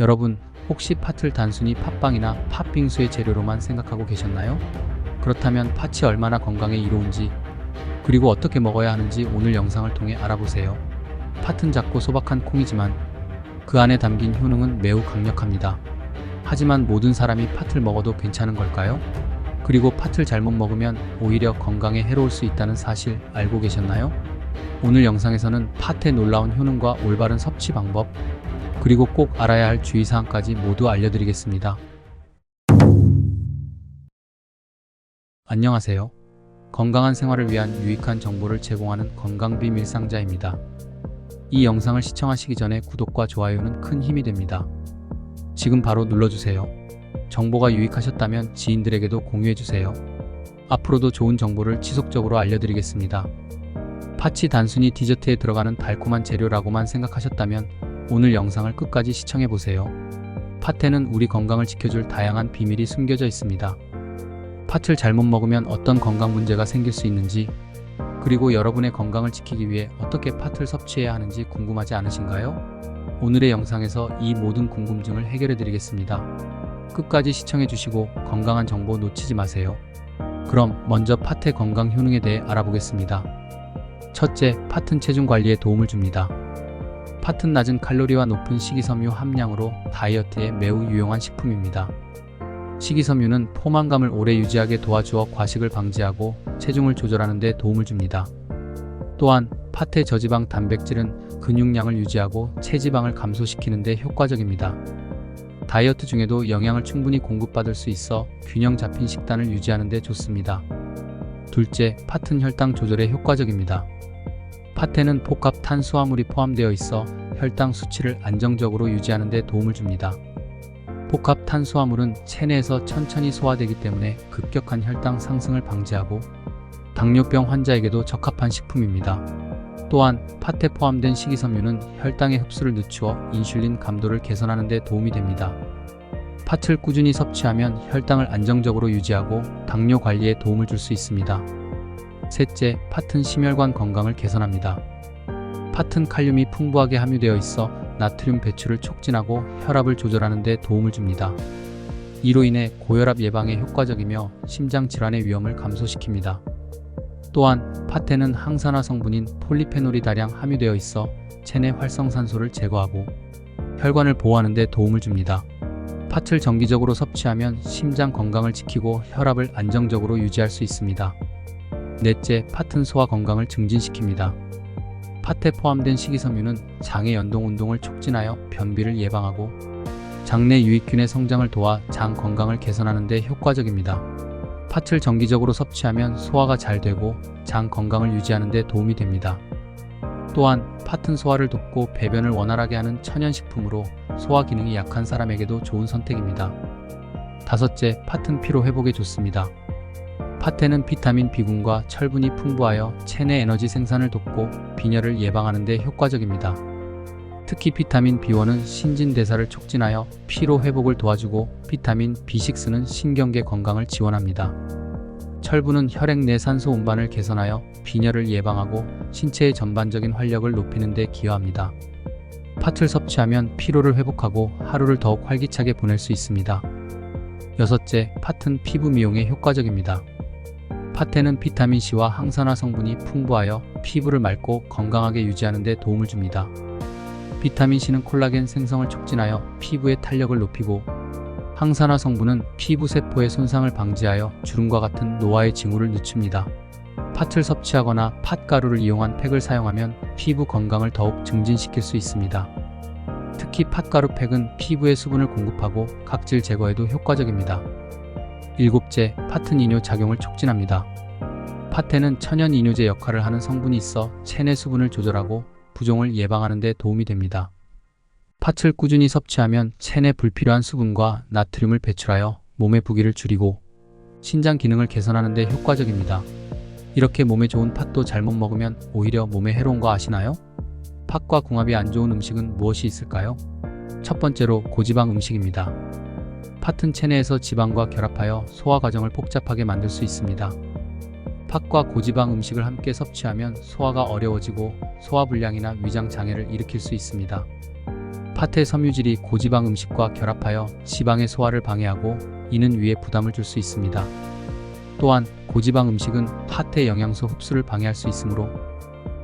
여러분, 혹시 팥을 단순히 팥빵이나 팥빙수의 재료로만 생각하고 계셨나요? 그렇다면 팥이 얼마나 건강에 이로운지, 그리고 어떻게 먹어야 하는지 오늘 영상을 통해 알아보세요. 팥은 작고 소박한 콩이지만 그 안에 담긴 효능은 매우 강력합니다. 하지만 모든 사람이 팥을 먹어도 괜찮은 걸까요? 그리고 팥을 잘못 먹으면 오히려 건강에 해로울 수 있다는 사실 알고 계셨나요? 오늘 영상에서는 팥의 놀라운 효능과 올바른 섭취 방법, 그리고 꼭 알아야 할 주의사항까지 모두 알려드리겠습니다. 안녕하세요. 건강한 생활을 위한 유익한 정보를 제공하는 건강빔 일상자입니다. 이 영상을 시청하시기 전에 구독과 좋아요는 큰 힘이 됩니다. 지금 바로 눌러주세요. 정보가 유익하셨다면 지인들에게도 공유해주세요. 앞으로도 좋은 정보를 지속적으로 알려드리겠습니다. 팥이 단순히 디저트에 들어가는 달콤한 재료라고만 생각하셨다면 오늘 영상을 끝까지 시청해보세요. 팥에는 우리 건강을 지켜줄 다양한 비밀이 숨겨져 있습니다. 팥을 잘못 먹으면 어떤 건강 문제가 생길 수 있는지, 그리고 여러분의 건강을 지키기 위해 어떻게 팥을 섭취해야 하는지 궁금하지 않으신가요? 오늘의 영상에서 이 모든 궁금증을 해결해 드리겠습니다. 끝까지 시청해 주시고 건강한 정보 놓치지 마세요. 그럼 먼저 팥의 건강 효능에 대해 알아보겠습니다. 첫째, 팥은 체중 관리에 도움을 줍니다. 팥은 낮은 칼로리와 높은 식이섬유 함량으로 다이어트에 매우 유용한 식품입니다. 식이섬유는 포만감을 오래 유지하게 도와주어 과식을 방지하고 체중을 조절하는 데 도움을 줍니다. 또한 팥의 저지방 단백질은 근육량을 유지하고 체지방을 감소시키는 데 효과적입니다. 다이어트 중에도 영양을 충분히 공급받을 수 있어 균형 잡힌 식단을 유지하는 데 좋습니다. 둘째, 팥은 혈당 조절에 효과적입니다. 팥에는 복합 탄수화물이 포함되어 있어 혈당 수치를 안정적으로 유지하는 데 도움을 줍니다. 복합 탄수화물은 체내에서 천천히 소화되기 때문에 급격한 혈당 상승을 방지하고 당뇨병 환자에게도 적합한 식품입니다. 또한 팥에 포함된 식이섬유는 혈당의 흡수를 늦추어 인슐린 감도를 개선하는 데 도움이 됩니다. 팥을 꾸준히 섭취하면 혈당을 안정적으로 유지하고 당뇨 관리에 도움을 줄 수 있습니다. 셋째, 팥은 심혈관 건강을 개선합니다. 팥은 칼륨이 풍부하게 함유되어 있어 나트륨 배출을 촉진하고 혈압을 조절하는 데 도움을 줍니다. 이로 인해 고혈압 예방에 효과적이며 심장 질환의 위험을 감소시킵니다. 또한 팥에는 항산화 성분인 폴리페놀이 다량 함유되어 있어 체내 활성산소를 제거하고 혈관을 보호하는 데 도움을 줍니다. 팥을 정기적으로 섭취하면 심장 건강을 지키고 혈압을 안정적으로 유지할 수 있습니다. 넷째, 팥은 소화 건강을 증진시킵니다. 팥에 포함된 식이섬유는 장의 연동 운동을 촉진하여 변비를 예방하고 장내 유익균의 성장을 도와 장 건강을 개선하는 데 효과적입니다. 팥을 정기적으로 섭취하면 소화가 잘 되고 장 건강을 유지하는 데 도움이 됩니다. 또한 팥은 소화를 돕고 배변을 원활하게 하는 천연식품으로 소화 기능이 약한 사람에게도 좋은 선택입니다. 다섯째, 팥은 피로 회복에 좋습니다. 팥에는 비타민 B군과 철분이 풍부하여 체내 에너지 생산을 돕고 빈혈을 예방하는 데 효과적입니다. 특히 비타민 B1은 신진대사를 촉진하여 피로 회복을 도와주고 비타민 B6는 신경계 건강을 지원합니다. 철분은 혈액 내 산소 운반을 개선하여 빈혈을 예방하고 신체의 전반적인 활력을 높이는 데 기여합니다. 팥을 섭취하면 피로를 회복하고 하루를 더욱 활기차게 보낼 수 있습니다. 여섯째, 팥은 피부 미용에 효과적입니다. 팥에는 비타민C와 항산화 성분이 풍부하여 피부를 맑고 건강하게 유지하는 데 도움을 줍니다. 비타민C는 콜라겐 생성을 촉진하여 피부의 탄력을 높이고 항산화 성분은 피부 세포의 손상을 방지하여 주름과 같은 노화의 징후를 늦춥니다. 팥을 섭취하거나 팥가루를 이용한 팩을 사용하면 피부 건강을 더욱 증진시킬 수 있습니다. 특히 팥가루 팩은 피부에 수분을 공급하고 각질 제거에도 효과적입니다. 일곱째, 이뇨 작용을 촉진합니다. 팥에는 천연 이뇨제 역할을 하는 성분이 있어 체내 수분을 조절하고 부종을 예방하는 데 도움이 됩니다. 팥을 꾸준히 섭취하면 체내 불필요한 수분과 나트륨을 배출하여 몸의 부기를 줄이고 신장 기능을 개선하는 데 효과적입니다. 이렇게 몸에 좋은 팥도 잘못 먹으면 오히려 몸에 해로운 거 아시나요? 팥과 궁합이 안 좋은 음식은 무엇이 있을까요? 첫 번째로 고지방 음식입니다. 팥은 체내에서 지방과 결합하여 소화 과정을 복잡하게 만들 수 있습니다. 팥과 고지방 음식을 함께 섭취하면 소화가 어려워지고 소화불량이나 위장 장애를 일으킬 수 있습니다. 팥의 섬유질이 고지방 음식과 결합하여 지방의 소화를 방해하고 이는 위에 부담을 줄 수 있습니다. 또한 고지방 음식은 팥의 영양소 흡수를 방해할 수 있으므로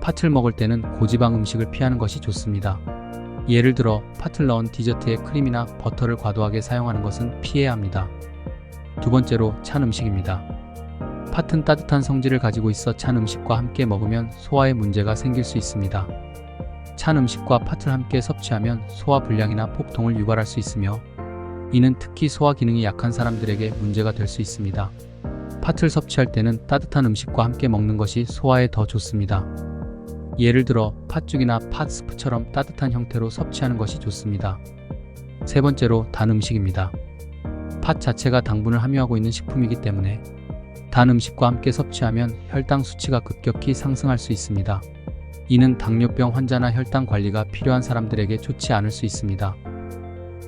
팥을 먹을 때는 고지방 음식을 피하는 것이 좋습니다. 예를 들어 팥을 넣은 디저트에 크림이나 버터를 과도하게 사용하는 것은 피해야 합니다. 두 번째로 찬 음식입니다. 팥은 따뜻한 성질을 가지고 있어 찬 음식과 함께 먹으면 소화에 문제가 생길 수 있습니다. 찬 음식과 팥을 함께 섭취하면 소화 불량이나 폭통을 유발할 수 있으며 이는 특히 소화 기능이 약한 사람들에게 문제가 될 수 있습니다. 팥을 섭취할 때는 따뜻한 음식과 함께 먹는 것이 소화에 더 좋습니다. 예를 들어 팥죽이나 팥스프처럼 따뜻한 형태로 섭취하는 것이 좋습니다. 세 번째로 단 음식입니다. 팥 자체가 당분을 함유하고 있는 식품이기 때문에 단 음식과 함께 섭취하면 혈당 수치가 급격히 상승할 수 있습니다. 이는 당뇨병 환자나 혈당 관리가 필요한 사람들에게 좋지 않을 수 있습니다.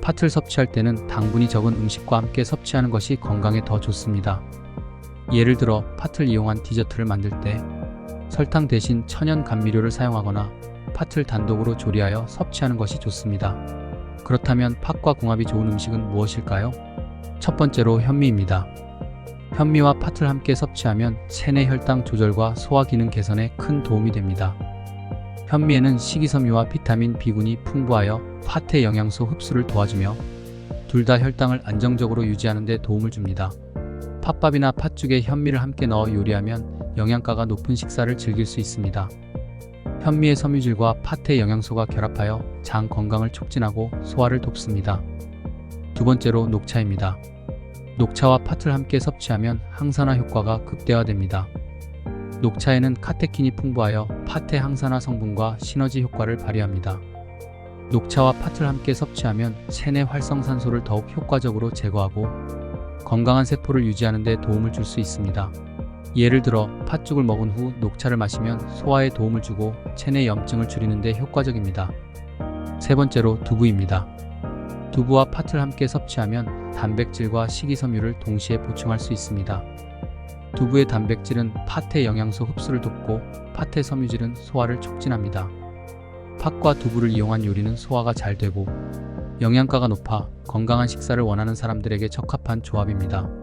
팥을 섭취할 때는 당분이 적은 음식과 함께 섭취하는 것이 건강에 더 좋습니다. 예를 들어 팥을 이용한 디저트를 만들 때 설탕 대신 천연 감미료를 사용하거나 팥을 단독으로 조리하여 섭취하는 것이 좋습니다. 그렇다면 팥과 궁합이 좋은 음식은 무엇일까요? 첫 번째로 현미입니다. 현미와 팥을 함께 섭취하면 체내 혈당 조절과 소화 기능 개선에 큰 도움이 됩니다. 현미에는 식이섬유와 비타민 B군이 풍부하여 팥의 영양소 흡수를 도와주며 둘 다 혈당을 안정적으로 유지하는 데 도움을 줍니다. 팥밥이나 팥죽에 현미를 함께 넣어 요리하면 영양가가 높은 식사를 즐길 수 있습니다. 현미의 섬유질과 팥의 영양소가 결합하여 장 건강을 촉진하고 소화를 돕습니다. 두 번째로 녹차입니다. 녹차와 팥을 함께 섭취하면 항산화 효과가 극대화됩니다. 녹차에는 카테킨이 풍부하여 팥의 항산화 성분과 시너지 효과를 발휘합니다. 녹차와 팥을 함께 섭취하면 체내 활성산소를 더욱 효과적으로 제거하고 건강한 세포를 유지하는 데 도움을 줄 수 있습니다. 예를 들어 팥죽을 먹은 후 녹차를 마시면 소화에 도움을 주고 체내 염증을 줄이는 데 효과적입니다. 세 번째로 두부입니다. 두부와 팥을 함께 섭취하면 단백질과 식이섬유를 동시에 보충할 수 있습니다. 두부의 단백질은 팥의 영양소 흡수를 돕고 팥의 섬유질은 소화를 촉진합니다. 팥과 두부를 이용한 요리는 소화가 잘 되고 영양가가 높아 건강한 식사를 원하는 사람들에게 적합한 조합입니다.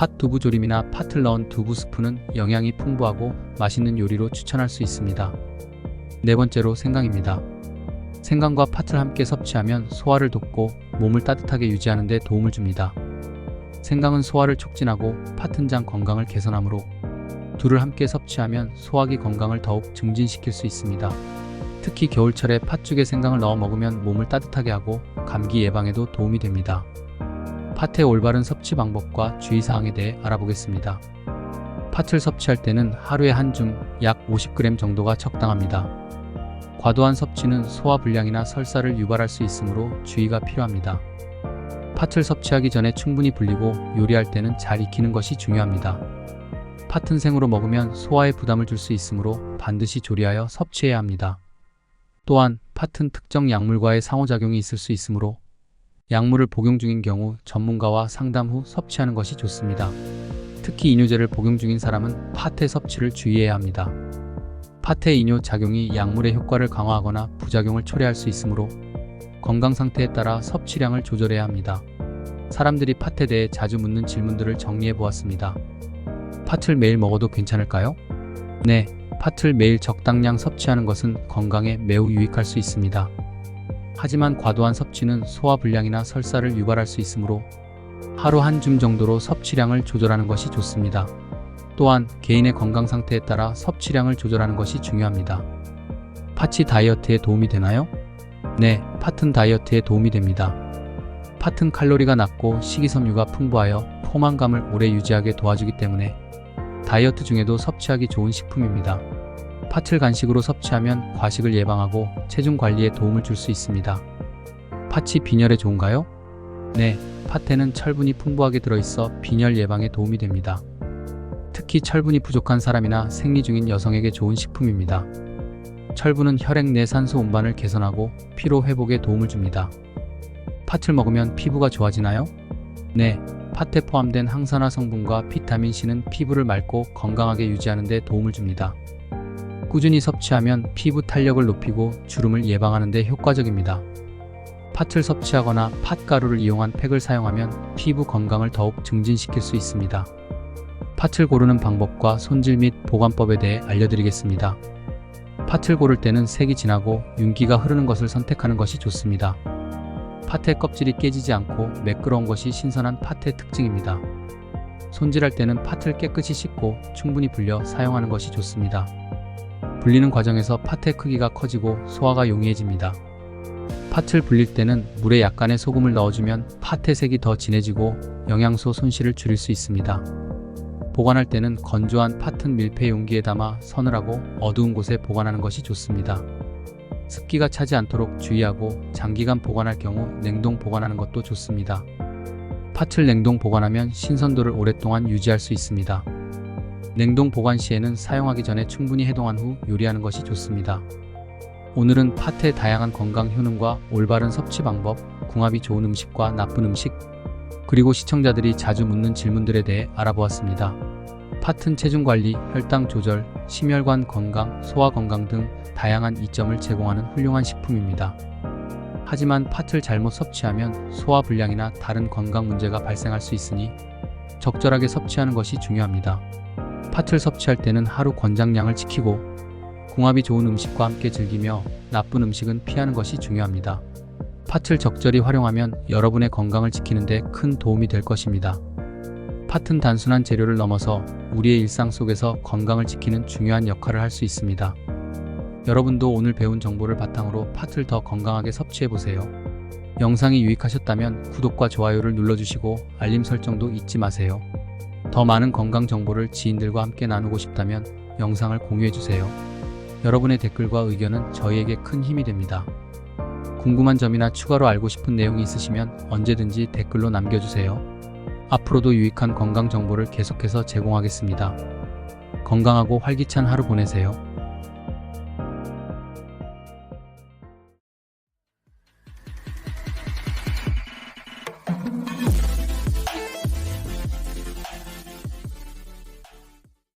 팥 두부 조림이나 팥을 넣은 두부 스프는 영양이 풍부하고 맛있는 요리로 추천할 수 있습니다. 네 번째로 생강입니다. 생강과 팥을 함께 섭취하면 소화를 돕고 몸을 따뜻하게 유지하는 데 도움을 줍니다. 생강은 소화를 촉진하고 팥은 장 건강을 개선하므로 둘을 함께 섭취하면 소화기 건강을 더욱 증진시킬 수 있습니다. 특히 겨울철에 팥죽에 생강을 넣어 먹으면 몸을 따뜻하게 하고 감기 예방에도 도움이 됩니다. 팥의 올바른 섭취 방법과 주의사항에 대해 알아보겠습니다. 팥을 섭취할 때는 하루에 한 줌 약 50g 정도가 적당합니다. 과도한 섭취는 소화 불량이나 설사를 유발할 수 있으므로 주의가 필요합니다. 팥을 섭취하기 전에 충분히 불리고 요리할 때는 잘 익히는 것이 중요합니다. 팥은 생으로 먹으면 소화에 부담을 줄 수 있으므로 반드시 조리하여 섭취해야 합니다. 또한 팥은 특정 약물과의 상호작용이 있을 수 있으므로 약물을 복용 중인 경우 전문가와 상담 후 섭취하는 것이 좋습니다. 특히 이뇨제를 복용 중인 사람은 팥의 섭취를 주의해야 합니다. 팥의 이뇨 작용이 약물의 효과를 강화하거나 부작용을 초래할 수 있으므로 건강 상태에 따라 섭취량을 조절해야 합니다. 사람들이 팥에 대해 자주 묻는 질문들을 정리해 보았습니다. 팥을 매일 먹어도 괜찮을까요? 네, 팥을 매일 적당량 섭취하는 것은 건강에 매우 유익할 수 있습니다. 하지만 과도한 섭취는 소화 불량이나 설사를 유발할 수 있으므로 하루 한 줌 정도로 섭취량을 조절하는 것이 좋습니다. 또한 개인의 건강 상태에 따라 섭취량을 조절하는 것이 중요합니다. 팥이 다이어트에 도움이 되나요? 네, 팥은 다이어트에 도움이 됩니다. 팥은 칼로리가 낮고 식이섬유가 풍부하여 포만감을 오래 유지하게 도와주기 때문에 다이어트 중에도 섭취하기 좋은 식품입니다. 팥을 간식으로 섭취하면 과식을 예방하고 체중 관리에 도움을 줄 수 있습니다. 팥이 빈혈에 좋은가요? 네, 팥에는 철분이 풍부하게 들어있어 빈혈 예방에 도움이 됩니다. 특히 철분이 부족한 사람이나 생리 중인 여성에게 좋은 식품입니다. 철분은 혈액 내 산소 운반을 개선하고 피로 회복에 도움을 줍니다. 팥을 먹으면 피부가 좋아지나요? 네, 팥에 포함된 항산화 성분과 비타민 C는 피부를 맑고 건강하게 유지하는 데 도움을 줍니다. 꾸준히 섭취하면 피부 탄력을 높이고 주름을 예방하는 데 효과적입니다. 팥을 섭취하거나 팥가루를 이용한 팩을 사용하면 피부 건강을 더욱 증진시킬 수 있습니다. 팥을 고르는 방법과 손질 및 보관법에 대해 알려드리겠습니다. 팥을 고를 때는 색이 진하고 윤기가 흐르는 것을 선택하는 것이 좋습니다. 팥의 껍질이 깨지지 않고 매끄러운 것이 신선한 팥의 특징입니다. 손질할 때는 팥을 깨끗이 씻고 충분히 불려 사용하는 것이 좋습니다. 불리는 과정에서 팥의 크기가 커지고 소화가 용이해집니다. 팥을 불릴 때는 물에 약간의 소금을 넣어주면 팥의 색이 더 진해지고 영양소 손실을 줄일 수 있습니다. 보관할 때는 건조한 팥은 밀폐 용기에 담아 서늘하고 어두운 곳에 보관하는 것이 좋습니다. 습기가 차지 않도록 주의하고 장기간 보관할 경우 냉동 보관하는 것도 좋습니다. 팥을 냉동 보관하면 신선도를 오랫동안 유지할 수 있습니다. 냉동 보관 시에는 사용하기 전에 충분히 해동한 후 요리하는 것이 좋습니다. 오늘은 팥의 다양한 건강 효능과 올바른 섭취 방법, 궁합이 좋은 음식과 나쁜 음식, 그리고 시청자들이 자주 묻는 질문들에 대해 알아보았습니다. 팥은 체중 관리, 혈당 조절, 심혈관 건강, 소화 건강 등 다양한 이점을 제공하는 훌륭한 식품입니다. 하지만 팥을 잘못 섭취하면 소화 불량이나 다른 건강 문제가 발생할 수 있으니 적절하게 섭취하는 것이 중요합니다. 팥을 섭취할 때는 하루 권장량을 지키고 궁합이 좋은 음식과 함께 즐기며 나쁜 음식은 피하는 것이 중요합니다. 팥을 적절히 활용하면 여러분의 건강을 지키는 데 큰 도움이 될 것입니다. 팥은 단순한 재료를 넘어서 우리의 일상 속에서 건강을 지키는 중요한 역할을 할 수 있습니다. 여러분도 오늘 배운 정보를 바탕으로 팥을 더 건강하게 섭취해 보세요. 영상이 유익하셨다면 구독과 좋아요를 눌러주시고 알림 설정도 잊지 마세요. 더 많은 건강 정보를 지인들과 함께 나누고 싶다면 영상을 공유해 주세요. 여러분의 댓글과 의견은 저희에게 큰 힘이 됩니다. 궁금한 점이나 추가로 알고 싶은 내용이 있으시면 언제든지 댓글로 남겨주세요. 앞으로도 유익한 건강 정보를 계속해서 제공하겠습니다. 건강하고 활기찬 하루 보내세요.